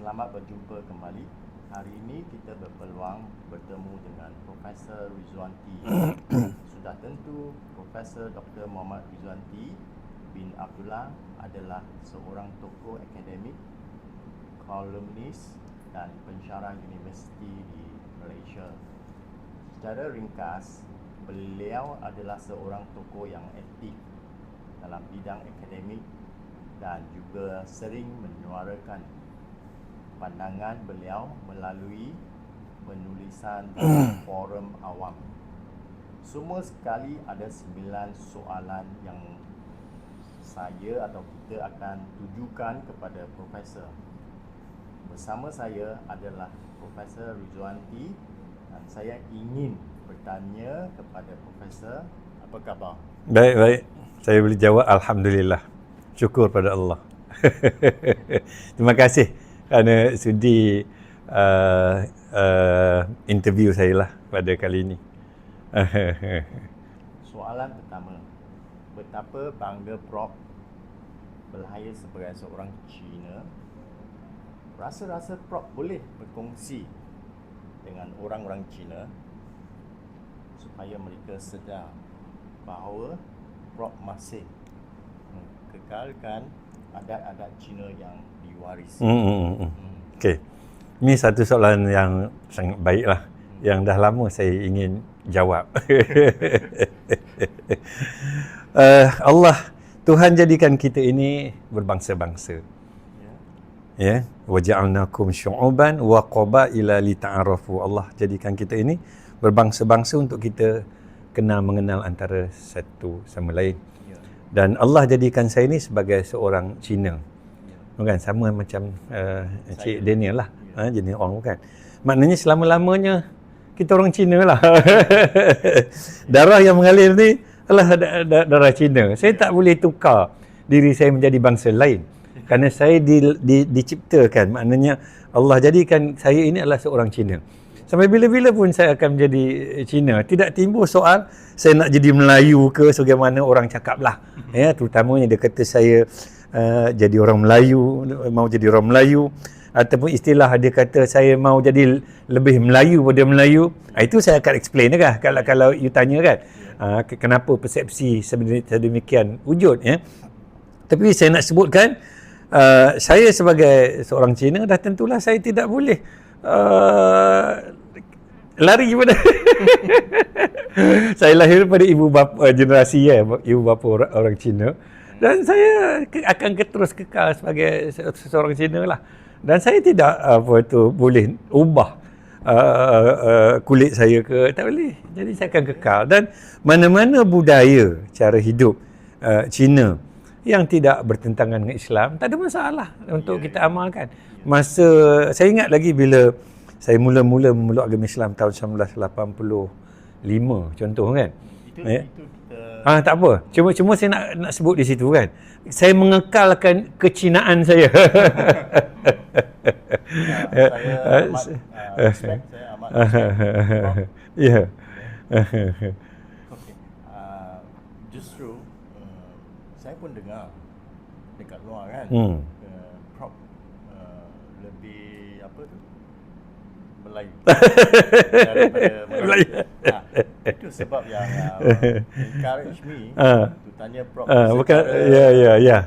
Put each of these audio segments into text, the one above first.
Selamat berjumpa kembali. Hari ini kita berpeluang bertemu dengan Profesor Rizwanti. Sudah tentu Profesor Dr. Muhammad Rizwanti bin Abdullah adalah seorang tokoh akademik, kolumnis dan pensyarah universiti di Malaysia. Secara ringkas, beliau adalah seorang tokoh yang aktif dalam bidang akademik dan juga sering menyuarakan pandangan beliau melalui penulisan dalam forum awam. Semua sekali ada sembilan soalan yang saya atau kita akan tujukan kepada Profesor. Bersama saya adalah Profesor Rizwanti dan saya ingin bertanya kepada Profesor apa khabar? Baik, baik. Saya boleh jawab Alhamdulillah. Syukur pada Allah. Terima kasih kerana sudi uh, uh, interview saya lah pada kali ini. Soalan pertama, betapa bangga Prof berlahir sebagai seorang Cina? Rasa-rasa Prof boleh berkongsi dengan orang-orang Cina supaya mereka sedar bahawa Prof masih kekalkan adat-adat Cina yang diwarisi. Hmm, hmm, hmm, hmm. Okey. Ini satu soalan yang sangat baik lah. Yang dah lama saya ingin jawab. uh, Allah, Tuhan jadikan kita ini berbangsa-bangsa. Ya. Ya. Waja'alnakum syu'uban wa qabaila lita'arafu. Allah jadikan kita ini berbangsa-bangsa untuk kita kenal mengenal antara satu sama lain. Dan Allah jadikan saya ini sebagai seorang Cina. Bukan sama macam uh, Encik Saya. Daniel lah. Ya. Ha, jenis orang bukan. Maknanya selama-lamanya kita orang Cina lah. darah yang mengalir ni adalah da- da- darah Cina. Saya tak boleh tukar diri saya menjadi bangsa lain. Kerana saya di, di, diciptakan. Maknanya Allah jadikan saya ini adalah seorang Cina. Sampai bila-bila pun saya akan menjadi Cina. Tidak timbul soal saya nak jadi Melayu ke sebagaimana orang cakap lah. Ya, terutamanya dia kata saya uh, jadi orang Melayu, mau jadi orang Melayu ataupun istilah dia kata saya mau jadi lebih Melayu pada Melayu. Ah, itu saya akan explain kan kalau kalau you tanya kan. Uh, kenapa persepsi sedemikian wujud ya. Tapi saya nak sebutkan uh, saya sebagai seorang Cina dah tentulah saya tidak boleh uh, lari pada saya lahir pada ibu bapa generasi ya ibu bapa orang, orang Cina. Dan saya ke, akan terus kekal sebagai se- seseorang Cina lah. Dan saya tidak apa itu boleh ubah uh, uh, kulit saya ke tak boleh. Jadi saya akan kekal. Dan mana-mana budaya cara hidup uh, Cina yang tidak bertentangan dengan Islam tak ada masalah untuk kita amalkan. Masa saya ingat lagi bila saya mula-mula memeluk agama Islam tahun 1985 contoh kan Itu Ya. itu kita Ah tak apa. Cuma cuma saya nak nak sebut di situ kan. Saya mengekalkan kecinaan saya. Ya, saya amat uh, respect, saya amat. Ya. Okay. Uh, justru uh, saya pun dengar dekat luar kan. Hmm. Uh, prop uh, lebih apa tu? Melayu. daripada Melayu. Melayu. Ha, itu sebab yang uh, encourage me Ah. to tanya prop Ah, bukan ya ya ya.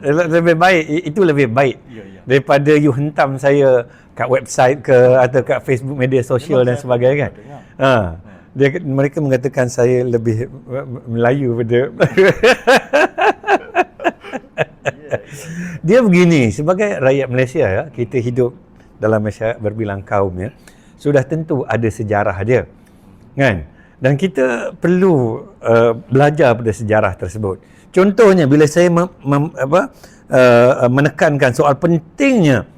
le- lebih baik itu lebih baik Ya, ya. daripada you hentam saya kat website ke atau kat Facebook media sosial Memang dan sebagainya kan. dengar. Ha. Dia mereka mengatakan saya lebih Melayu pada Ya, ya. Dia begini, sebagai rakyat Malaysia ya, kita hidup dalam masyarakat berbilang kaum ya. Sudah tentu ada sejarah dia. Kan? Dan kita perlu uh, belajar pada sejarah tersebut. Contohnya bila saya mem, mem, apa uh, menekankan soal pentingnya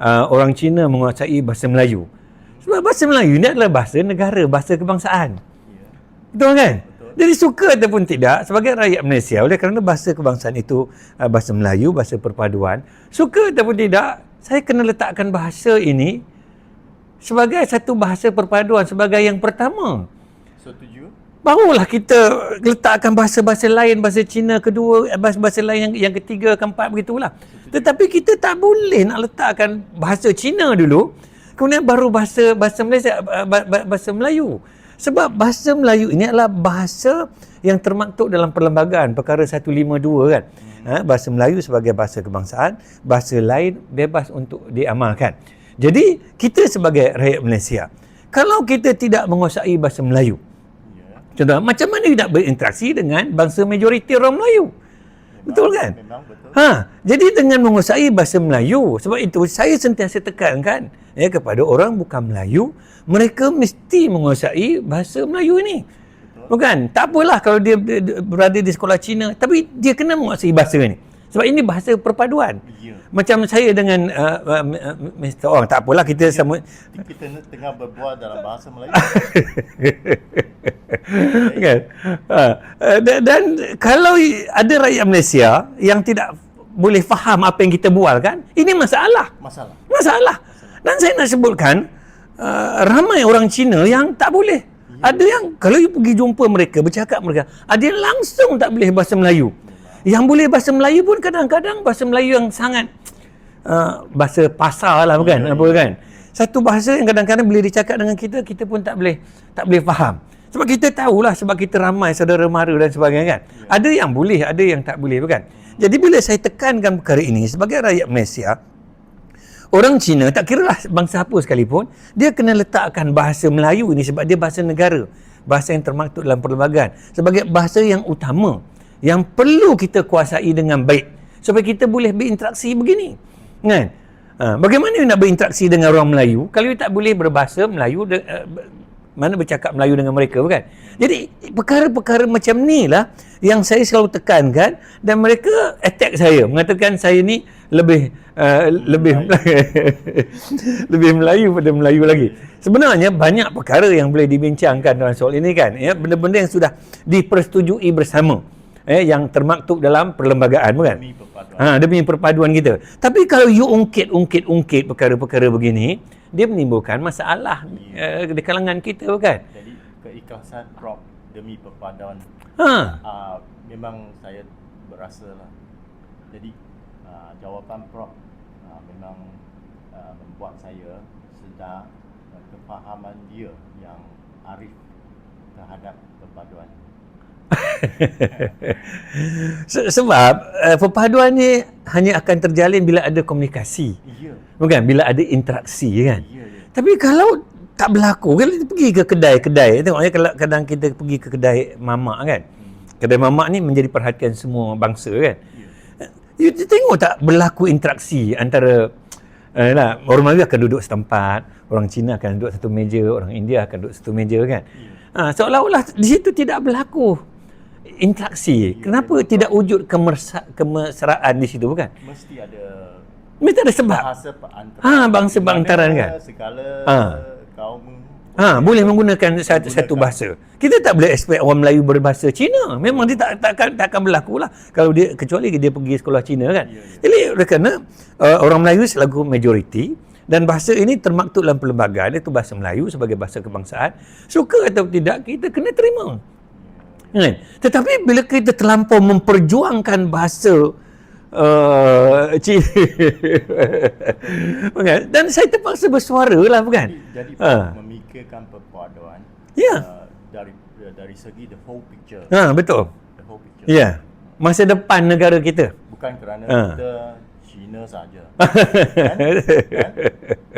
uh, orang Cina menguasai bahasa Melayu. Sebab bahasa Melayu ini adalah bahasa negara, bahasa kebangsaan. Ya. Betul kan? Jadi suka ataupun tidak sebagai rakyat Malaysia oleh kerana bahasa kebangsaan itu uh, bahasa Melayu, bahasa perpaduan, suka ataupun tidak, saya kena letakkan bahasa ini sebagai satu bahasa perpaduan sebagai yang pertama. Setuju? Barulah kita letakkan bahasa-bahasa lain, bahasa Cina kedua, eh, bahasa-bahasa lain yang, yang ketiga, keempat begitulah. Tetapi kita tak boleh nak letakkan bahasa Cina dulu, kemudian baru bahasa bahasa Malaysia, ba- ba- bahasa Melayu. Sebab bahasa Melayu ini adalah bahasa yang termaktub dalam perlembagaan perkara 152 kan. Ha, bahasa Melayu sebagai bahasa kebangsaan, bahasa lain bebas untuk diamalkan. Jadi kita sebagai rakyat Malaysia, kalau kita tidak menguasai bahasa Melayu, Ya. Contoh, macam mana kita nak berinteraksi dengan bangsa majoriti orang Melayu? Betul kan? Memang betul. Ha, jadi dengan menguasai bahasa Melayu, sebab itu saya sentiasa tekankan ya kepada orang bukan Melayu, mereka mesti menguasai bahasa Melayu ini. Bukan? Tak apalah kalau dia, berada di sekolah Cina, tapi dia kena menguasai bahasa ini. Sebab ini bahasa perpaduan. Ya. Macam saya dengan uh, uh, uh, Mr. Ong, tak apalah kita sama Kita ni tengah berbual dalam bahasa Melayu. kan? Ha. eh, Dan, dan kalau ada rakyat Malaysia yang tidak boleh faham apa yang kita bual kan, ini masalah. Masalah. Masalah. Dan saya nak sebutkan uh, ramai orang Cina yang tak boleh. Ada yang kalau you pergi jumpa mereka, bercakap mereka, ada yang langsung tak boleh bahasa Melayu. Yang boleh bahasa Melayu pun kadang-kadang bahasa Melayu yang sangat uh, bahasa pasar lah bukan apa kan. Satu bahasa yang kadang-kadang boleh dicakap dengan kita, kita pun tak boleh tak boleh faham. Sebab kita tahulah sebab kita ramai saudara mara dan sebagainya kan. Ada yang boleh, ada yang tak boleh bukan. Jadi bila saya tekankan perkara ini sebagai rakyat Malaysia, Orang Cina tak kira lah bangsa apa sekalipun, dia kena letakkan bahasa Melayu ini sebab dia bahasa negara. Bahasa yang termaktub dalam perlembagaan. Sebagai bahasa yang utama. Yang perlu kita kuasai dengan baik. Supaya kita boleh berinteraksi begini. Kan? Ha, bagaimana you nak berinteraksi dengan orang Melayu kalau you tak boleh berbahasa Melayu de, uh, mana bercakap Melayu dengan mereka bukan? Jadi perkara-perkara macam ni lah yang saya selalu tekankan dan mereka attack saya mengatakan saya ni lebih uh, lebih lebih Melayu pada Melayu lagi. Sebenarnya banyak perkara yang boleh dibincangkan dalam soal ini kan. Ya, benda-benda yang sudah dipersetujui bersama. Eh, yang termaktub dalam perlembagaan bukan? Demi perpaduan. Ha, dia punya perpaduan kita. Tapi kalau you ungkit-ungkit-ungkit perkara-perkara begini, dia menimbulkan masalah uh, di kalangan kita bukan? Jadi keikhlasan Prof demi perpaduan Ha. uh, memang saya berasa lah. Jadi uh, jawapan Prof uh, memang uh, membuat saya sedar uh, kefahaman dia yang arif terhadap perpaduan. Se- sebab uh, perpaduan ni hanya akan terjalin bila ada komunikasi. Ya, Bukan bila ada interaksi kan. ya, ya. Tapi kalau tak berlaku, kalau kita pergi ke kedai-kedai, tengoknya kalau kadang kita pergi ke kedai mamak kan. Kedai mamak ni menjadi perhatian semua bangsa kan. You tengok tak berlaku interaksi antara eh, lah, orang Melayu akan duduk setempat, orang Cina akan duduk satu meja, orang India akan duduk satu meja kan. Ha, seolah-olah di situ tidak berlaku interaksi. Kenapa tidak wujud kemersa, kemesraan di situ bukan? Mesti ada Mesti ada sebab. bahasa perantaran. Ha, bangsa Di mana perantaran kan? Segala Ha. kaum Ha, boleh menggunakan satu, satu bahasa. Kita tak boleh expect orang Melayu berbahasa Cina. Memang dia tak takkan takkan berlaku lah kalau dia kecuali dia pergi sekolah Cina kan. Ya, ya. Jadi oleh kerana uh, orang Melayu selaku majoriti dan bahasa ini termaktub dalam perlembagaan itu bahasa Melayu sebagai bahasa kebangsaan. Suka atau tidak kita kena terima. Kan? Tetapi bila kita terlampau memperjuangkan bahasa uh, Cina Bukan? dan saya terpaksa bersuara lah bukan? Jadi Ha. memikirkan perpaduan Ya. uh, dari dari segi the whole picture. Ha, betul. The whole picture. Ya. Masa depan negara kita. Bukan kerana Ha. kita Cina saja. kan? kan?